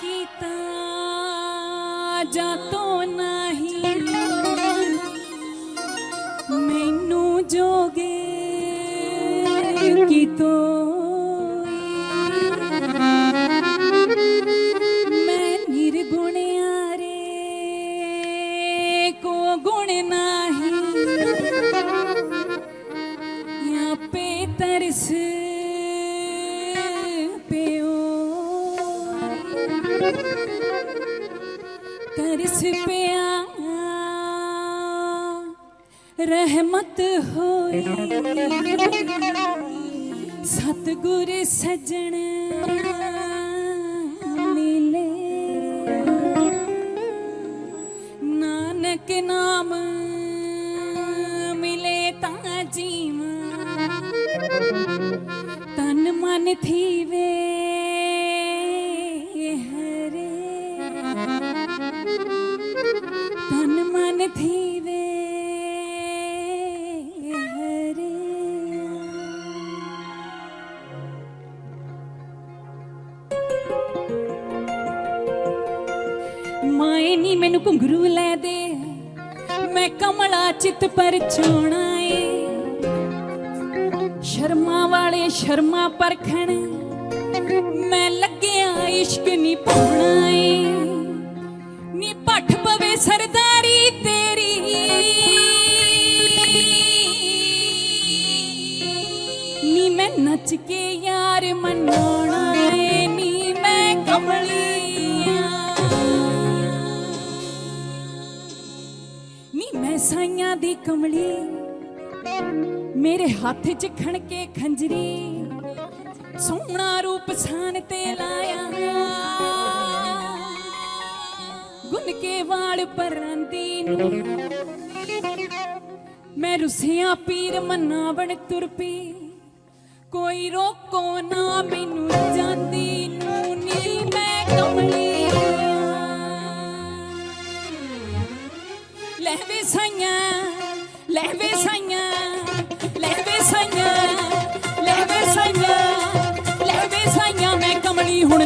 ਕੀਤਾ ਜਾਤੋਂ ਨਹੀਂ। ਮੈਨੂੰ ਜੋਗੇ ਕੀਤੋ ਮੈਂ ਤਰਸ ਪਿਆ। ਰਹਿਮਤ ਹੋਈ। ਸਤਗੁਰ ਸਜਣ। ਥੀਵੇ ਹਰੇ ਮਾਏ ਨੀ ਮੈਨੂੰ ਘੁੰਗਰੂ ਲੈ ਦੇ ਮੈਂ ਕਮਲਾ ਚਿੱਤ ਪਰ ਚੋਣਾ ਏ ਸ਼ਰਮਾ ਵਾਲੇ ਸ਼ਰਮਾ ਪਰਖਣ ਮੈਂ ਲੱਗਿਆ ਇਸ਼ਕ ਨੀ ਪਾਉਣਾ ਏ ਨੀ ਭੱਠ ਪਵੇ ਸਰਦਾ ਸਾਈਆਂ ਦੀ ਕਮਲੀ, ਮੇਰੇ ਹੱਥ 'ਚ ਖਣਕੇ ਖੰਜਰੀ, ਸੋਹਣਾ ਰੂਪ ਸਾਨ ਤੇ ਲਾਇਆ। ਗੁੰਨ ਕੇ ਵਾਲ ਪਰਾਂਦੀ ਨੂੰ, ਮੈਂ ਰੁਸਿਆ ਪੀਰ ਮੰਨਾ ਤੁਰ ਪਈ ਕੋਈ ਰੋਕੋ ਨਾ ਮੈਨੂੰ ਜਾਂਦੀ ਲਹਿਵੇ ਵੇ ਸਾਈਆਂ ਲਹਿਵੇ ਸਾਈਆਂ ਲੈ ਸਾਈਆਂ ਲੈ ਸਾਈਆਂ ਲੈ ਸਾਈਆਂ। ਮੈਂ ਕਮਲੀ ਹੁਣ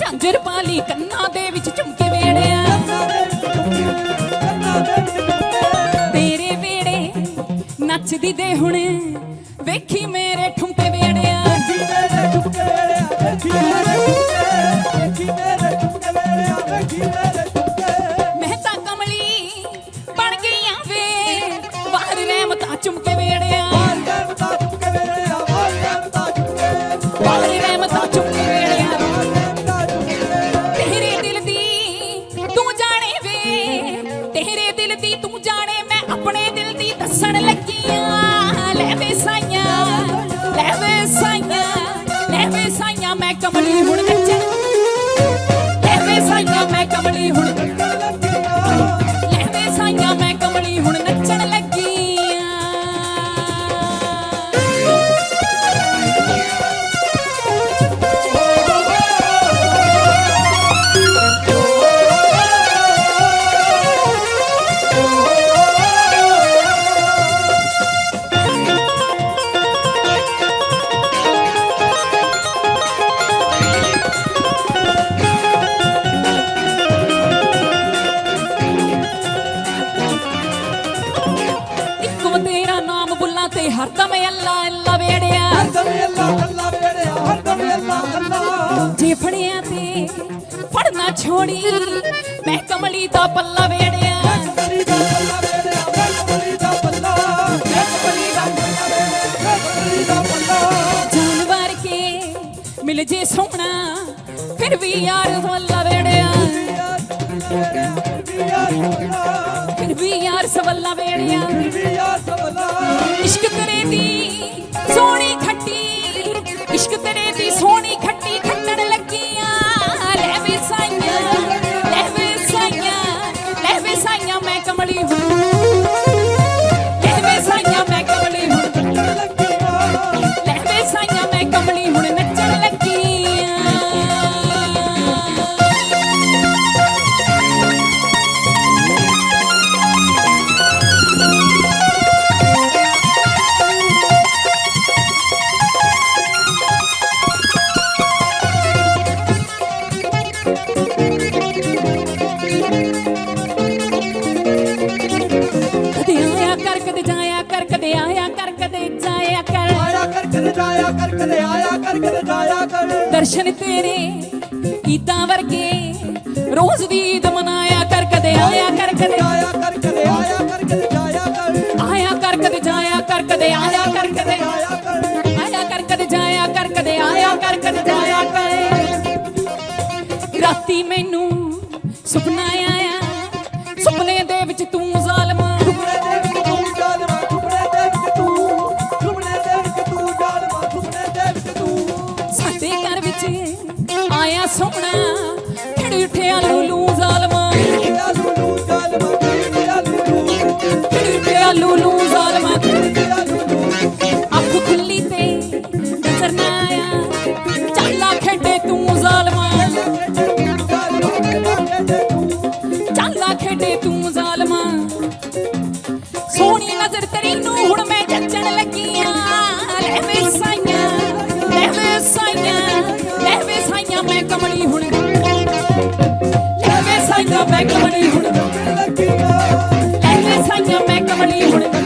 ਝਾਂਜਰ ਪਾਲੀ ਕੰਨਾਂ ਦੇ ਵਿੱਚ ਝੁਮਕੇ ਵੇੜਿਆ। ਤੇਰੇ ਵੇੜੇ ਨੱਚਦੀ ਦੇ ਹੁਣੇ ਵੇਖੀ ਮੈਂ ਮੈਂ ਤਾਂ ਕਮਲੀ ਬਣ ਗਈਆਂ ਵੇ। ਬਾਹਰ ਰਹਿਮਤਾਂ ਚੁਮਕੇ ਵੇੜਿਆ। ਬਾਹਰ ਰਹਿਮਤਾਂ ਚੁਮਕੇ ਵੇੜਿਆ। ਤੇਰੇ ਦਿਲ ਦੀ ਤੂੰ ਜਾਣੇ ਵੇ। ਤੇਰੇ ਕਮਲੀ ਹੁਣ ਲੈ ਕਮਲੀ ਦਾ ਪੱਲਾ ਮੈਂ ਕਮਲੀ ਦਾ ਪੱਲਾ ਵੇੜਿਆ ਮੈਂ ਕਮਲੀ ਦਾ ਪੱਲਾ ਜਾਨਵਰ ਕੇ ਮਿਲ ਜੇ ਸੋਹਣਾ ਫਿਰ ਵੀ ਯਾਰ ਵੱਲਾ ਵੇੜਿਆ। ਯਾਰ ਵੀ ਯਾਰ ਸਵੱਲਾ ਵੇੜਿਆ। ਵੀ ਯਾਰ ਸਵਲਾ ਇਸ਼ਕ ਤੇਰੇ ਦੀ ਸੋਹਣੀ ਖੱਟੀ, ਇਸ਼ਕ ਤੇਰੇ ਦੀ ਸੋਹਣੀ ਖੱਟੀ ਖੱਟਣ ਲੱਗੀਆਂ। ਲੈ ਵੇ ਸਾਈਆਂ, ਲੈ ਵੇ ਸਾਈਆਂ, ਲੈ ਵੇ ਸਾਈਆਂ, ਮੈਂ ਕਮਲੀ ਹੂੰ ਆਇਆ ਕਰ ਕਦੇ ਆਇਆ ਕਰ ਕਦੇ ਜਾਇਆ ਕਰ ਦਰਸ਼ਨ ਤੇਰੇ ਈਦਾਂ ਵਰਗੇ ਰੋਜ਼ ਦੀ ਈਦ ਮਨਾਇਆ ਕਰ ਕਦੇ ਆਇਆ ਕਰ ਕਦੇ ਆਇਆ ਕਰ ਕਦੇ ਆਇਆ ਕਰ ਕਦੇ ਜਾਇਆ ਕਰ ਆਇਆ ਕਰ ਕਦੇ ਜਾਇਆ ਕਰ ਕਦੇ ਆਇਆ ਕਰ ਕਦੇ ਆਇਆ ਕਰ ਆਇਆ ਕਰ ਕਦੇ ਜਾਇਆ ਕਰ ਕਦੇ ਆਇਆ ਕਰ ਕਦੇ ਜਾਇਆ ਕਰ ਰਾਤੀ ਮੈਨੂੰ ਲੂਲੂ ਜ਼ਾਲਮਾ ਅੱਖ ਖੁੱਲੀ ਤੇ ਨਜ਼ਰ ਨਾ ਆਇਆ। ਚੱਲਾ ਖੇਡੇ ਤੂੰ ਜ਼ਾਲਮਾ। ਚੱਲਾ ਖੇਡੇ ਤੂੰ ਜ਼ਾਲਮਾ। ਸੋਹਣੀ ਨਜ਼ਰ ਤੇਰੀ ਨੂੰ ਹੁਣ ਮੈਂ ਜੱਜਣ ਲੱਗੀ ਆ ਸਾਈਆਂ ਮੈਂ